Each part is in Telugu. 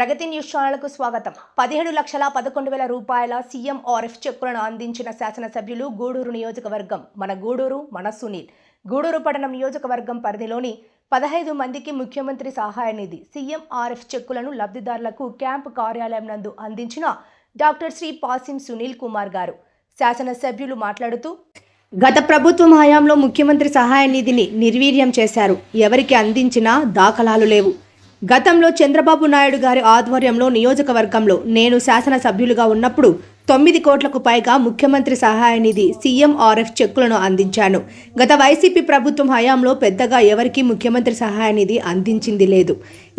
ప్రగతి న్యూస్ ఛానల్కు స్వాగతం. పదిహేడు లక్షల పదకొండు వేల రూపాయల సీఎం ఆర్ఎఫ్ చెక్కులను అందించిన శాసనసభ్యులు గూడూరు నియోజకవర్గం మన గూడూరు మన సునీల్. గూడూరు పట్టణం నియోజకవర్గం పరిధిలోని పదహైదు మందికి ముఖ్యమంత్రి సహాయ నిధి సీఎం ఆర్ఎఫ్ చెక్కులను లబ్ధిదారులకు క్యాంపు కార్యాలయం నందు అందించిన డాక్టర్ శ్రీ పాసిం సునీల్ కుమార్ గారు. శాసనసభ్యులు మాట్లాడుతూ గత ప్రభుత్వం హయాంలో ముఖ్యమంత్రి సహాయ నిధిని నిర్వీర్యం చేశారు. ఎవరికి అందించినా దాఖలాలు లేవు. గతంలో చంద్రబాబు నాయుడు గారి ఆధ్వర్యంలో నియోజకవర్గంలో నేను శాసనసభ్యులుగా ఉన్నప్పుడు తొమ్మిది కోట్లకు పైగా ముఖ్యమంత్రి సహాయ నిధి సీఎంఆర్ఎఫ్ చెక్కులను అందించాను. గత వైసీపీ ప్రభుత్వం హయాంలో పెద్దగా ఎవరికీ ముఖ్యమంత్రి సహాయ నిధి అందించింది లేదు.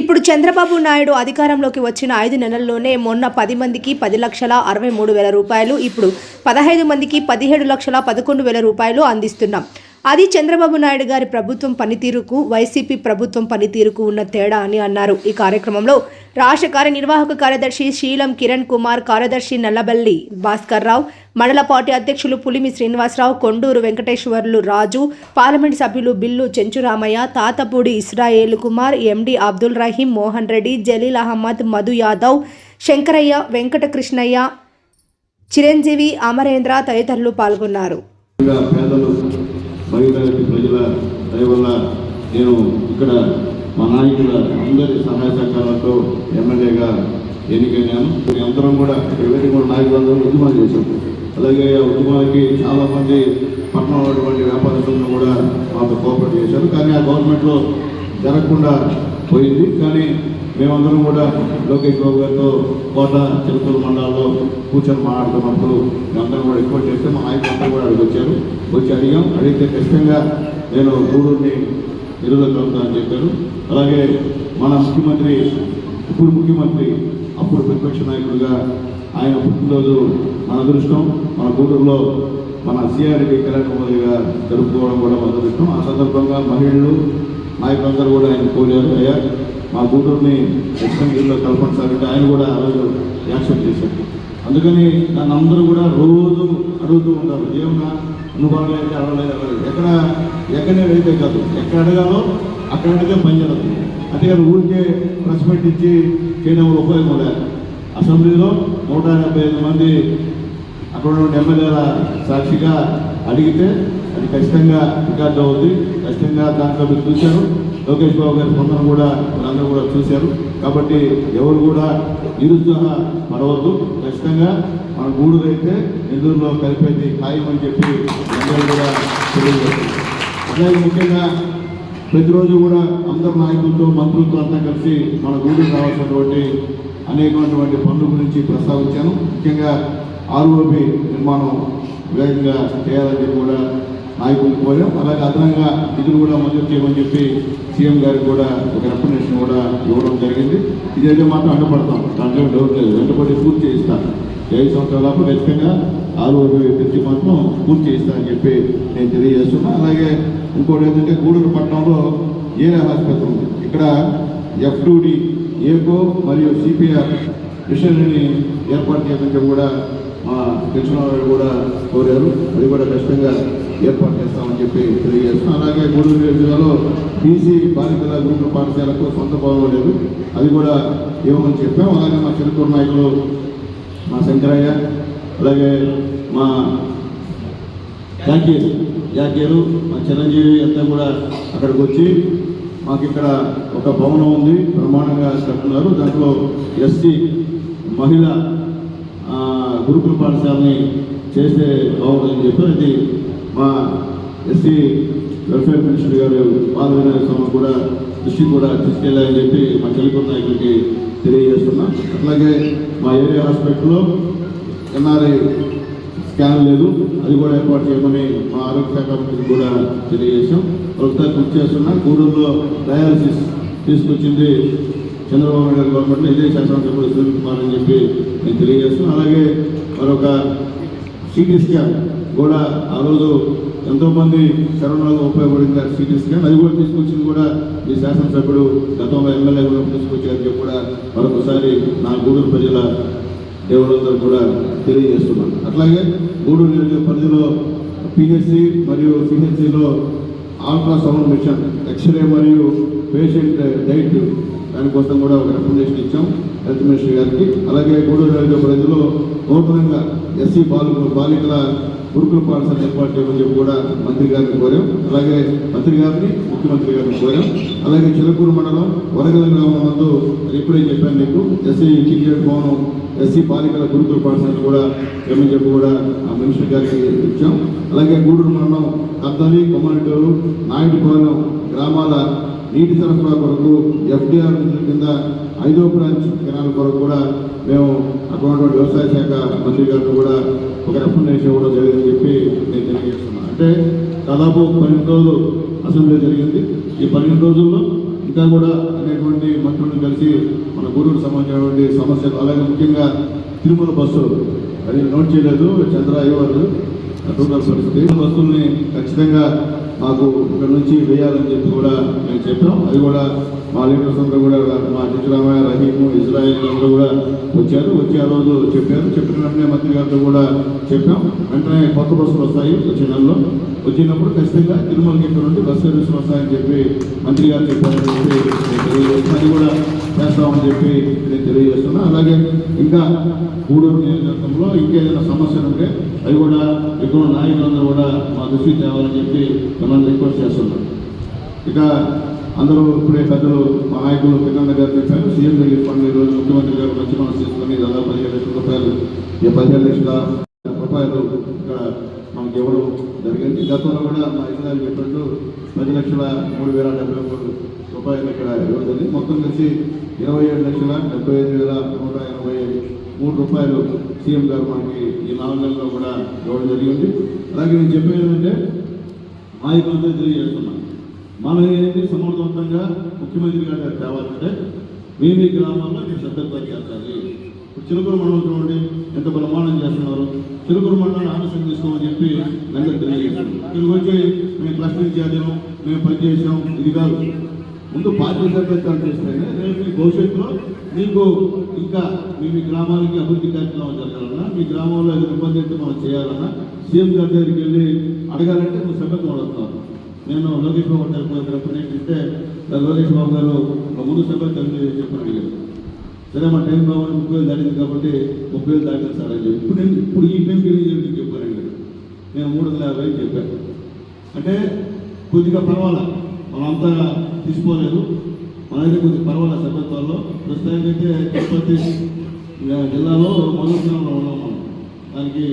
ఇప్పుడు చంద్రబాబు నాయుడు అధికారంలోకి వచ్చిన ఐదు నెలల్లోనే మొన్న పది మందికి పది లక్షల అరవై మూడు వేల రూపాయలు ఇప్పుడు పదహైదు మందికి పదిహేడు లక్షల పదకొండు వేల రూపాయలు అందిస్తున్నాం. అది చంద్రబాబు నాయుడు గారి ప్రభుత్వం పనితీరుకు వైసీపీ ప్రభుత్వం పనితీరుకు ఉన్న తేడా అని అన్నారు. ఈ కార్యక్రమంలో రాష్ట్ర కార్యనిర్వాహక కార్యదర్శి శీలం కిరణ్ కుమార్ కార్యదర్శి నల్లబల్లి భాస్కర్ రావు మండల పార్టీ అధ్యక్షులు పులిమి శ్రీనివాసరావు కొండూరు వెంకటేశ్వర్లు రాజు పార్లమెంట్ సభ్యులు బిల్లు చెంచురామయ్య తాతపూడి ఇస్రాయేల్ కుమార్ ఎండి అబ్దుల్ రహీం మోహన్ రెడ్డి జలీల్ అహ్మద్ మధు యాదవ్ శంకరయ్య వెంకటకృష్ణయ్య చిరంజీవి అమరేంద్ర తదితరులు పాల్గొన్నారు. ఇంకా ప్రజల దయ వల్ల నేను ఇక్కడ మా నాయకుల అందరి సహాయ సహకారాలతో ఎమ్మెల్యేగా ఎన్నికైనాను. అందరం కూడా ఇక్కడ వెళ్ళి కూడా నాయకులందరూ ఉద్యమాలు చేశాం. అలాగే ఆ ఉద్యమాలకి చాలామంది ఉన్నటువంటి వ్యాపారస్తులను కూడా మాతో కోఆపరేట్ చేశారు. కానీ ఆ గవర్నమెంట్లో జరగకుండా పోయింది. కానీ మేమందరం కూడా లోకేష్ బాబు గారితో కోట చిలుకూరు మండలంలో కూర్చొని మాట్లాడుతున్నప్పుడు మేమందరం కూడా ఎక్కువ చేస్తే మా నాయకులందరూ కూడా అడిగి వచ్చారు. వచ్చి అడిగాం. అడిగితే ఖచ్చితంగా నేను గూడూరుని కలుగుతానని చెప్పారు. అలాగే మన ముఖ్యమంత్రి ఇప్పుడు ముఖ్యమంత్రి అప్పుడు ప్రతిపక్ష నాయకుడిగా ఆయన పుట్టినరోజు మన అదృష్టం. మన గూడూరులో మన సిఆర్డి కళ్యాణమోదిగా జరుపుకోవడం కూడా మన అదృష్టం. ఆ సందర్భంగా మహిళలు నాయకులందరూ కూడా ఆయన కోరారు అయ్యా. మా గూడూరుని ఎక్స్టెన్షన్లో కలపండి సార్ అంటే ఆయన కూడా ఆ రోజు యాక్సెప్ట్ చేశారు. అందుకని నన్ను అందరూ కూడా రోజు అడుగుతూ ఉంటారు ఏమన్నా అనుభవం లేదు అడగలేదు అడగలేదు ఎక్కడ ఎక్కడనే వెళ్తే కాదు. ఎక్కడ అడగాలో అక్కడ అడిగే పని జరుగుతుంది అంతేకాదు ఊరికే ప్రెస్ మీట్ ఇచ్చి చేయడం వల్ల ఉపయోగం లేదు? అసెంబ్లీలో నూట డెబ్బై ఐదు మంది అక్కడ ఉన్న ఎమ్మెల్యేల సాక్షిగా అడిగితే అది ఖచ్చితంగా రికార్డు అవుతుంది ఖచ్చితంగా దాంట్లో మీరు చూశారు. లోకేష్ బాబు గారి స్పందన కూడా మీరందరూ కూడా చూశారు. కాబట్టి ఎవరు కూడా నిరుత్సాహ పడవద్దు. ఖచ్చితంగా మన గూడూరు అయితే నెల్లూరులో కలిపేది ఖాయం అని చెప్పి అందరూ కూడా తెలియజేస్తారు. అలాగే ముఖ్యంగా ప్రతిరోజు కూడా అందరు నాయకులతో మంత్రులతో అంతా కలిసి మన గూడూరు రావాల్సినటువంటి అనేకమైనటువంటి పనుల గురించి ప్రస్తావించాను. ముఖ్యంగా ఆర్ఓబి నిర్మాణం వేగంగా చేయాలని కూడా నాయకులు కోరాం అలాగే అదనంగా నిధులు కూడా మంజూరు చేయమని చెప్పి సీఎం గారికి కూడా ఒక రికమెండేషన్ కూడా ఇవ్వడం జరిగింది. ఇదైతే మాత్రం వెంటపడతాం. దాంట్లో డౌట్ లేదు. వెంటబడి పూర్తి చేయిస్తాను. ఐదు సంవత్సరాలకు ఖచ్చితంగా ఆరు పెట్టి మాత్రం పూర్తి చేయిస్తానని చెప్పి నేను తెలియజేస్తున్నా. అలాగే ఇంకోటి ఏంటంటే గూడూరు పట్టణంలో ఏరియా ఆసుపత్రి ఉంది. ఇక్కడ ఎఫ్ టూడి ఏకో మరియు సిపిఆర్ మిషనరీని ఏర్పాటు చేయడానికి కూడా మా తెలిసిన వాళ్ళు కూడా కోరారు. అది కూడా ఖచ్చితంగా ఏర్పాటు చేస్తామని చెప్పి తెలియజేస్తున్నాం. అలాగే గూడూరు జిల్లాలో బీసీ బాలికల గురుకుల పాఠశాలకు సొంత భవనం లేదు. అది కూడా ఇవ్వమని చెప్పాం. అలాగే మా చిరుకూరు నాయకులు మా శంకరయ్య అలాగే మా యాకేరు యాకేరు మా చిరంజీవి అంతా కూడా అక్కడికి వచ్చి మాకు ఇక్కడ ఒక భవనం ఉంది. ప్రమాణంగా కట్టున్నారు దాంట్లో ఎస్సీ మహిళ గురుకుల పాఠశాలని చేస్తే బాగుంటుందని చెప్పి అది మా ఎస్సీ వెల్ఫేర్ మినిస్టర్ గారు పాద స్వామి కూడా దృష్టి కూడా తీసుకెళ్ళాలని చెప్పి మా టెలికాం నాయకులకి తెలియజేస్తున్నాం. అట్లాగే మా ఏరియా హాస్పిటల్లో ఎన్ఆర్ఐ స్కాన్ లేదు. అది కూడా ఏర్పాటు చేయమని మా ఆరోగ్య శాఖ మంత్రికి కూడా తెలియజేశాం. ఒకసారి కృషి చేస్తున్నాం గూడూరులో డయాలసిస్ తీసుకొచ్చింది చంద్రబాబు నాయుడు గవర్నమెంట్ గవర్నమెంట్లో ఇదే శాసనసభ్యుడు సునీల్ కుమార్ అని చెప్పి నేను తెలియజేస్తున్నాను అలాగే మరొక సిటీ స్కాన్ కూడా ఆ రోజు ఎంతోమంది కరోనాలో ఉపయోగపడింది సీటీ స్కాన్ అది కూడా తీసుకొచ్చింది కూడా ఈ శాసనసభ్యుడు గతంలో ఎమ్మెల్యే కూడా తీసుకొచ్చారని కూడా మరొకసారి నా గూడూరు ప్రజల దేవులందరూ కూడా తెలియజేస్తున్నాను అట్లాగే గూడూరు నియోజక పరిధిలో పిహెచ్సి మరియు సిహెచ్సిలో అల్ట్రాసౌండ్ మిషన్ ఎక్స్రే మరియు పేషెంట్ డైట్ దానికోసం కూడా ఒక రికమెండేషన్ ఇచ్చాం హెల్త్ మినిస్టర్ గారికి. అలాగే గూడూరు నియోజక పరిధిలో నూతనంగా ఎస్సీ బాలు బాలికల గురుకుల పాఠశాల ఏర్పాటు చేయమని చెప్పి కూడా మంత్రి గారిని కోరాం. అలాగే మంత్రి గారిని ముఖ్యమంత్రి గారిని కోరాం. అలాగే చిలకూరు మండలం వరగల గ్రామం నందు ఇప్పుడే చెప్పాను నీకు ఎస్సీ క్రికెట్ భవనం ఎస్సీ బాలికల గురుకుల పాఠశాల కూడా ఏమని చెప్పి కూడా ఆ మినిస్టర్ గారికి ఇచ్చాం. అలాగే గూడూరు మండలం కద్దలి కొమ్మనటూరు నాయుడుపాలెం గ్రామాల నీటి సరఫరా కొరకు ఎఫ్డిఆర్ కింద ఐదో బ్రాంచ్ కెనాల్ కొరకు కూడా మేము అటువంటి వ్యవసాయ శాఖ మంత్రి గారిని కూడా ఒక రికమెండేషన్ ఇవ్వడం జరిగిందని చెప్పి నేను తెలియజేస్తున్నాను. అంటే దాదాపు పన్నెండు రోజులు అసెంబ్లీ జరిగింది. ఈ పన్నెండు రోజుల్లో ఇంకా కూడా అనేటువంటి మంత్రులను కలిసి మన గూడూరు సంబంధించినటువంటి సమస్యలు అలాగే ముఖ్యంగా తిరుమల బస్సు అది నోట్ చేయలేదు చంద్ర అయ్యవారు పరిస్థితి. బస్సుల్ని ఖచ్చితంగా మాకు ఇక్కడ నుంచి వేయాలని చెప్పి కూడా మేము చెప్పాం. అది కూడా మా లీడర్స్ అందరూ కూడా మా సిద్ధరామయ్య రహీము ఇజ్రాయిల్ అందరూ కూడా వచ్చారు. వచ్చే ఆ రోజు చెప్పారు. చెప్పిన వెంటనే మంత్రి గారితో కూడా చెప్పాం. వెంటనే కొత్త బస్సులు వస్తాయి వచ్చే నెలలో. వచ్చినప్పుడు ఖచ్చితంగా తిరుమలకి ఇక్కడ నుండి బస్ సర్వీసులు వస్తాయని చెప్పి మంత్రి గారు చెప్పారని చెప్పి అది కూడా చేస్తామని చెప్పి నేను తెలియజేస్తున్నా. అలాగే ఇంకా గూడూరు నియోజకవర్గంలో ఇంకేదైనా సమస్యలు ఉంటే అవి కూడా ఇక్కడ నాయకులందరూ కూడా మా దృష్టికి తేవాలని చెప్పి మిమ్మల్ని రిక్వెస్ట్ చేస్తున్నాం. ఇక అందరూ ఇప్పుడే పెద్దలు మా నాయకులు పిల్లల గారు చెప్పారు. సీఎం రిలీఫ్ ఫండ్ ఈరోజు ముఖ్యమంత్రి గారు మంచి మనసు తీసుకొని దాదాపు పదిహేను లక్షల రూపాయలు ఈ పదిహేను లక్షల రూపాయలు ఇక్కడ మనకి ఎవరు జరిగింది. గతంలో కూడా మా ఇల్లు చెప్పినట్టు పది లక్షల మూడు వేల డెబ్బై మూడు రూపాయలు ఇక్కడ ఇవ్వడం జరిగింది. మొత్తం కలిసి ఇరవై ఏడు లక్షల డెబ్బై ఐదు వేల నూట ఎనభై మూడు రూపాయలు సీఎం గారు మనకి ఈ నాలుగు నెలల్లో కూడా ఇవ్వడం జరిగింది. అలాగే నేను చెప్పేది ఏంటంటే నాయకులతో తెలియజేస్తున్నాను మనం ఏంటి సమర్థవంతంగా ముఖ్యమంత్రి గారి దగ్గర తేవాలంటే మీ మీ గ్రామాల్లో మీరు సభ్యత్వం చేస్తారు ఇప్పుడు చిలుకూరు మండలం చూడండి ఎంత ప్రమాణం చేస్తున్నారు. చిలుకూరు మండలాన్ని ఆలస్యం తీసుకోమని తెలియజేస్తారు ఇక్కడికి మేము క్లస్టరింగ్ చేద్దాం మేము పనిచేసాం ఇది కాదు. ముందు పార్టీ సభ్యత్వం చేస్తేనే రేపు మీ భవిష్యత్తులో మీకు ఇంకా మీ మీ గ్రామాలకి అభివృద్ధి కార్యక్రమాలు జరగాలన్నా మీ గ్రామంలో ఏదైనా ఇబ్బంది అయితే మనం చేయాలన్నా సీఎం గారి దగ్గరికి వెళ్ళి అడగాలంటే నువ్వు సభ్యత్వం అడుగుతాను నేను లోకేష్ బాబు గారికి రిప్రజెంట్ ఇస్తే లోకేష్ బాబు గారు ఒక ముందు సభ్యత్వం చెప్పని అడిగారు. సరే మా టైం బాబు ముప్పై వేలు దాటింది కాబట్టి ముప్పై వేలు దాటింది సార్ అని చెప్పి. ఇప్పుడు ఇప్పుడు ఈ టైం ఏం చెప్పి చెప్పాను? నేను మూడు వందల యాభై చెప్పాను. అంటే కొద్దిగా పర్వాలా? మనంతా తీసుకోలేదు. మనైతే కొద్దిగా పర్వాలేదు సభ్యత్వాల్లో? ప్రస్తుతానికైతే తిరుపతి జిల్లాలో మొదటి స్థానంలో ఉన్నాం మనం. దానికి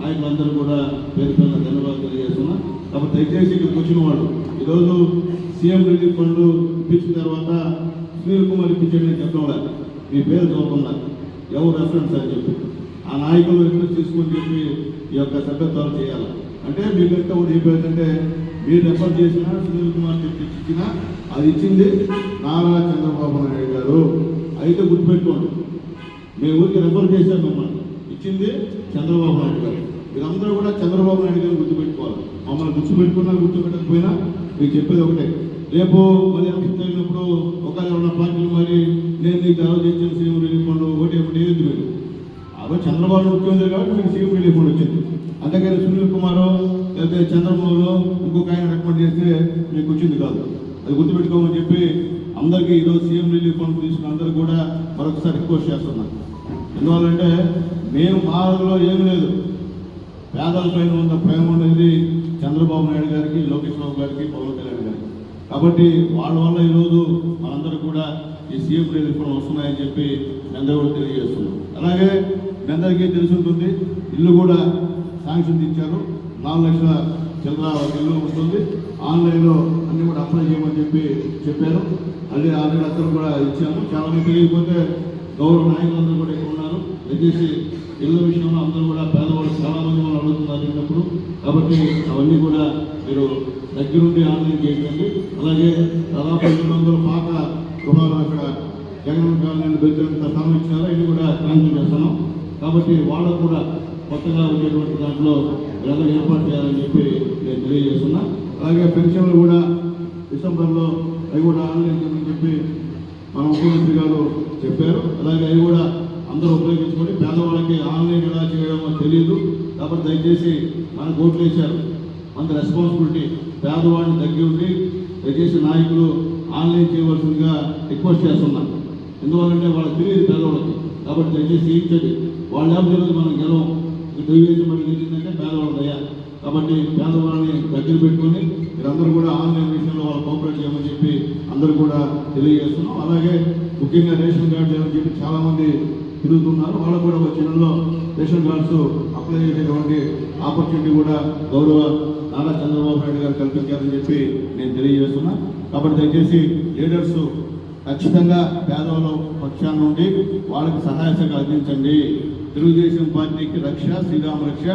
నాయకులందరూ కూడా పేరు పేరున ధన్యవాదాలు తెలియజేస్తున్నా. కాబట్టి దయచేసి ఇక్కడికి వచ్చిన వాళ్ళు ఈరోజు సీఎం రిలీఫ్ ఫండ్ ఇప్పించిన తర్వాత సునీల్ కుమార్ ఇప్పించండి నేను చెప్పడం లేదు. మీ పేరు చూడకుండా ఎవరు రెఫరెన్స్ అని చెప్పి. ఆ నాయకులు రిక్వెస్ట్ తీసుకొని చెప్పి ఈ యొక్క సభ్యత్వాలు చేయాలి. అంటే మీకంటే ఒకటి చెప్పేదంటే మీరు రెఫర్ చేసినా సునీల్ కుమార్ చెప్పి ఇచ్చిన అది ఇచ్చింది నారా చంద్రబాబు నాయుడు గారు. అయితే గుర్తుపెట్టుకోండి మేము ఊరికి రెఫర్ చేశాం మిమ్మల్ని. ఇచ్చింది చంద్రబాబు నాయుడు గారు. మీరందరూ కూడా చంద్రబాబు నాయుడు గారిని గుర్తుపెట్టుకోవాలి. మమ్మల్ని గుర్తుపెట్టుకున్నా గుర్తుపెట్టకపోయినా మీకు చెప్పేది ఒకటే. రేపు మళ్ళీ ఎలక్షన్ జరిగినప్పుడు ఒకవేళ ఉన్న పార్టీలు మరి నేను నీకు తర్వాత చేసిన సీఎం రిలీఫ్ ఫండ్ ఒకటి ఒకటి ఏది మీరు ఆ రోజు చంద్రబాబు ముఖ్యమంత్రి కాబట్టి మీకు సీఎం రిలీఫ్ ఫండ్ వచ్చింది. అందుకని సునీల్ కుమారు లేకపోతే చంద్రబాబు ఇంకొక ఆయన రికమెండ్ చేస్తే మీకు వచ్చింది కాదు. అది గుర్తుపెట్టుకోమని చెప్పి అందరికీ ఈరోజు సీఎం రిలీఫ్ ఫండ్ తీసుకున్న అందరూ కూడా మరొకసారి రిక్వెస్ట్ చేస్తున్నాను ఎందువల్లంటే మేము మా రోజులో లేదు. పేదలపైన ఉన్న ప్రేమ అనేది చంద్రబాబు నాయుడు గారికి లోకేష్ బాబు గారికి పవన్ కళ్యాణ్ గారికి. కాబట్టి వాళ్ళ వల్ల ఈరోజు మనందరూ కూడా ఈ సీఎం రిలీఫ్ ఫండ్ వస్తున్నాయని చెప్పి అందరూ కూడా తెలియజేస్తున్నాం. అలాగే మీ అందరికీ తెలిసి ఉంటుంది ఇల్లు కూడా శాంక్షన్ ఇచ్చారు నాలుగు లక్షల చిల్లర ఇల్లు ఉంటుంది ఆన్లైన్లో అన్నీ కూడా అప్లై చేయమని చెప్పి చెప్పారు. అదే ఆల్రెడీ అందరూ కూడా ఇచ్చాము. చాలా మంది తెలియకపోతే గౌరవ నాయకులందరూ కూడా ఇక్కడ ఉన్నారు. దయచేసి ఇళ్ళ విషయంలో అందరూ కూడా పేదవాళ్ళు చాలా మంది మనం అడుగుతున్నారు అన్నప్పుడు కాబట్టి అవన్నీ కూడా మీరు దగ్గరుండి ఆన్లైన్ చేయండి. అలాగే దాదాపు ఎనిమిది వందల పాత గృహాలు అక్కడ జగన్ కాలనీ బెదిరింత స్థలం ఇచ్చినారో ఇది కూడా క్యాన్సిల్ చేస్తున్నాం. కాబట్టి వాళ్ళకు కూడా కొత్తగా ఉండేటువంటి దాంట్లో గ్రంథం ఏర్పాటు చేయాలని చెప్పి నేను తెలియజేస్తున్నా. అలాగే పెన్షన్లు కూడా డిసెంబర్లో అవి కూడా ఆన్లైన్ చేయమని చెప్పి మన ముఖ్యమంత్రి గారు చెప్పారు. అలాగే అవి కూడా అందరూ ఉపయోగించుకొని పేదవాళ్ళకి ఆన్లైన్ ఎలా చేయడమో తెలియదు కాబట్టి దయచేసి మనకు ఓట్లు వేశారు. మన రెస్పాన్సిబిలిటీ పేదవాడిని తగ్గి ఉండి దయచేసి నాయకులు ఆన్లైన్ చేయవలసిందిగా రిక్వెస్ట్ చేస్తున్నాను ఎందువల్లంటే వాళ్ళకి తెలియదు పేదవాళ్ళకి. కాబట్టి దయచేసి చేయించండి వాళ్ళ యాభై రోజులు మనం గెలవం. దైవేశం మనకి గెలిచిందంటే పేదవాళ్ళ దయ. కాబట్టి పేదవాళ్ళని దగ్గర పెట్టుకొని మీరందరూ కూడా ఆన్లైన్ విషయంలో వాళ్ళు కోఆపరేట్ చేయమని చెప్పి అందరూ కూడా తెలియజేస్తున్నాం. అలాగే ముఖ్యంగా రేషన్ కార్డు అని చెప్పి చాలామంది తిరుగుతున్నారు. వాళ్ళకు కూడా వచ్చే నెలలో రేషన్ కార్డ్స్ అప్లై చేసేటువంటి ఆపర్చునిటీ కూడా గౌరవ నారా చంద్రబాబు నాయుడు గారు కల్పించారని చెప్పి నేను తెలియజేస్తున్నా. కాబట్టి దయచేసి లీడర్స్ ఖచ్చితంగా పేదవాళ్ళ పక్షాన్ని నుండి వాళ్ళకి సహాయ శాఖ అందించండి. తెలుగుదేశం పార్టీకి రక్ష శ్రీరామ రక్ష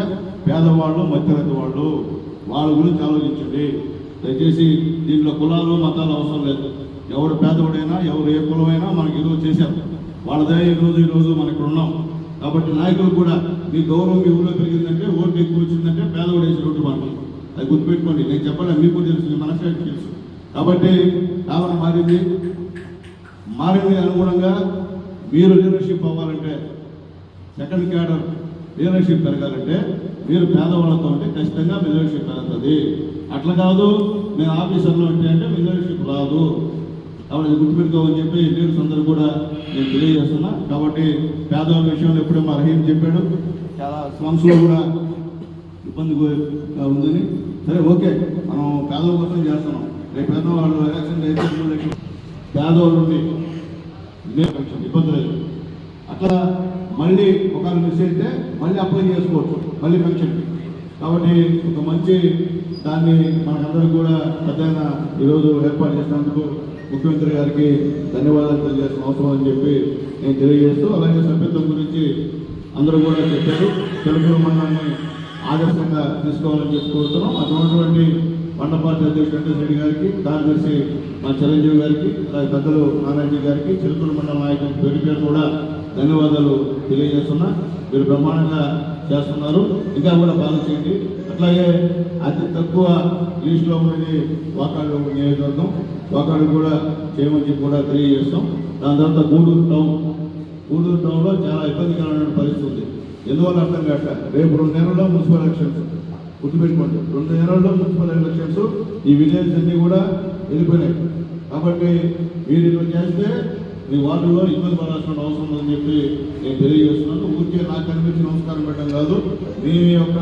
పేదవాళ్ళు మధ్యరత వాళ్ళు. వాళ్ళ గురించి ఆలోచించండి. దయచేసి దీంట్లో కులాలు మతాలు అవసరం లేదు. ఎవడు పేదవాడైనా ఎవరు ఏ కులమైనా మనకి ఈరోజు చేశారు. వాళ్ళదే ఈరోజు ఈరోజు మనకు ఉన్నాం. కాబట్టి నాయకులు కూడా మీ గౌరవం మీ ఊళ్ళో పెరిగిందంటే ఓటు ఎక్కువ వచ్చిందంటే పేదవాడు వేసిన ఓటు మాటలు అది గుర్తుపెట్టుకోండి. నేను చెప్పాలి మీకు కూడా తెలుసు మీ మనసు తెలుసు. కాబట్టి కావన మారింది. మారింది అనుగుణంగా మీరు లీడర్షిప్ అవ్వాలంటే సెకండ్ క్యాడర్ లీడర్షిప్ పెరగాలంటే మీరు పేదవాళ్ళతో ఉంటే ఖచ్చితంగా మీ లీడర్షిప్ పెరుగుతుంది. అట్లా కాదు నేను ఆఫీసర్లో ఉంటే అంటే లీడర్షిప్ రాదు. కాబట్టి ఇది గుర్తుపెట్టుకోమని చెప్పి లీడర్స్ అందరూ కూడా నేను తెలియజేస్తున్నా. కాబట్టి పేదవాళ్ళ విషయంలో ఎప్పుడూ మా రహీం చెప్పాడు. చాలా స్లమ్స్లో కూడా ఇబ్బంది ఉందని. సరే ఓకే. మనం పేదల కోసం చేస్తున్నాం. రేపు పేదవాళ్ళు ఎలక్షన్ పేదవాళ్ళు ఉండి ఇబ్బంది లేదు. అట్లా మళ్ళీ ఒకవేళ మిస్ అయితే మళ్ళీ అప్లై చేసుకోవచ్చు మళ్ళీ పెన్షన్ కాబట్టి ఒక మంచి దాన్ని మనకందరం కూడా పెద్ద ఈరోజు ఏర్పాటు చేసినందుకు ముఖ్యమంత్రి గారికి ధన్యవాదాలు తెలియజేసిన అవసరం అని చెప్పి నేను తెలియజేస్తూ అలాగే సభ్యత్వం గురించి అందరూ కూడా చెప్పారు. తెలుగు మండలాన్ని ఆదర్శంగా తీసుకోవాలని చెప్పి కోరుతున్నాం. అక్కడ మండపాటి అధ్యక్షుడు వెంకటరెడ్డి గారికి కార్యదర్శి మా చిరంజీవి గారికి అలాగే పెద్దలు నారాయణ గారికి చిరుతూరు మండల నాయకులు పేరు పేరు కూడా ధన్యవాదాలు తెలియజేస్తున్నా. మీరు బ్రహ్మాండంగా చేస్తున్నారు. ఇంకా కూడా బాగా చేయండి. అట్లాగే అతి తక్కువ లిస్టులో ఉన్నది వాకాడు నియోజకవర్గం. వాకాడు కూడా చేయమని చెప్పి కూడా తెలియజేస్తాం. దాని తర్వాత గూడూరు టౌన్. గూడూరు టౌన్లో చాలా ఇబ్బందికరమైన పరిస్థితి ఉంది. ఎందువల్ల అర్థం కాక రేపు రెండు నెలల్లో మున్సిపల్ ఎలక్షన్స్. గుర్తుపెట్టుకోండి రెండు నెలల్లో మున్సిపల్ ఎలక్షన్స్ ఈ విలేజ్ అన్నీ కూడా వెళ్ళిపోయినాయి. కాబట్టి మీరు చేస్తే మీ వార్డులో ఇబ్బంది పడాల్సిన అవసరం ఉందని చెప్పి నేను తెలియజేస్తున్నాను. ఊరికే నాకు కనిపించి నమస్కారం పెట్టడం కాదు. మీ యొక్క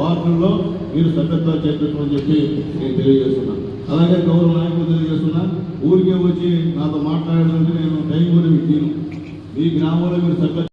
వార్డుల్లో మీరు సభ్యత్వం చేపట్టమని చెప్పి నేను తెలియజేస్తున్నాను. అలాగే గౌరవ నాయకులు తెలియజేస్తున్నా ఊరికే వచ్చి నాతో మాట్లాడాలంటే నేను టైం కూడా మీకు మీ గ్రామంలో మీరు సభ్యత్వం